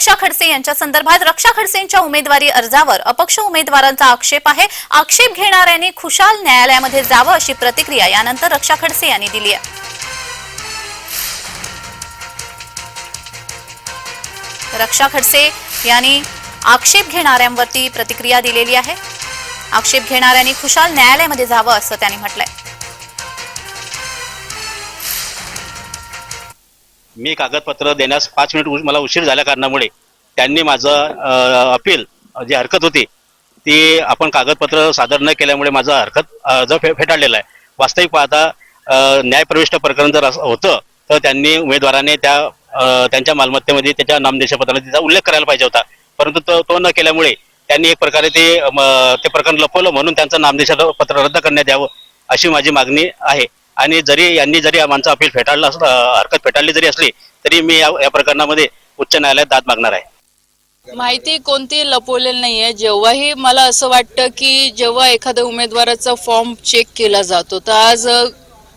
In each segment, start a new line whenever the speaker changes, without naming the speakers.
रक्षा खडसे यांच्या संदर्भात रक्षा खडसेंच्या उमेदवारी अर्जावर अपक्ष उमेदवारांचा आक्षेप आहे. आक्षेप घेणाऱ्यांनी खुशाल न्यायालयामध्ये जावं अशी प्रतिक्रिया यानंतर रक्षा खडसे यांनी दिली आहे. रक्षा खडसे यांनी आक्षेप घेणाऱ्यांवरती प्रतिक्रिया दिलेली आहे. आक्षेप घेणाऱ्यांनी खुशाल न्यायालयामध्ये जावं असं त्यांनी म्हटलंय.
मी कागदपत्र देण्यास पाच मिनिट मला उशीर झाल्या कारणामुळे त्यांनी माझं अपील जी हरकत होती ती आपण कागदपत्र सादर न केल्यामुळे माझं हरकत अर्ज फे फेटाळलेला आहे. वास्तविक पाहता न्यायप्रविष्ट प्रकरण जर असं होतं तर त्यांनी उमेदवाराने त्या त्यांच्या मालमत्तेमध्ये त्याच्या नामदेशपत्राला तिचा उल्लेख करायला पाहिजे होता. परंतु तो तो न केल्यामुळे त्यांनी एक प्रकारे ते ते प्रकरण लपवलं म्हणून त्यांचं नामदेश पत्र रद्द करण्यात यावं अशी माझी मागणी आहे. आणि जरी यांनी जरी आमचं अपील फेटाळलं हरकत फेटाळली जरी असली तरी मी या या प्रकरणामध्ये उच्च न्यायालयात दाद मागणार आहे.
माहिती कोणती लपवलेली नाहीये. जेव्हाही मला असं वाटतं की जेव्हा एखाद्या उमेदवाराचा फॉर्म चेक केला जातो तर आज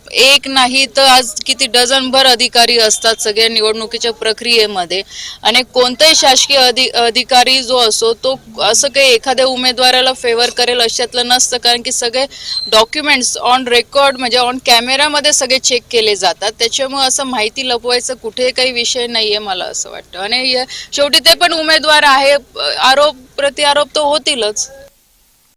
एक नाही तर आज किती डझनभर अधिकारी असतात सगळ्या निवडणुकीच्या प्रक्रियेमध्ये. आणि कोणताही शासकीय अधि अधिकारी जो असो तो असं काही एखाद्या उमेदवाराला फेवर करेल अशातलं नसतं. कारण की सगळे डॉक्युमेंट्स ऑन रेकॉर्ड म्हणजे ऑन कॅमेरामध्ये सगळे चेक केले जातात. त्याच्यामुळे असं माहिती लपवायचं कुठे काही विषय नाहीये मला असं वाटतं. आणि शेवटी ते पण उमेदवार आहे. आरोप प्रत्यारोप तर होतीलच.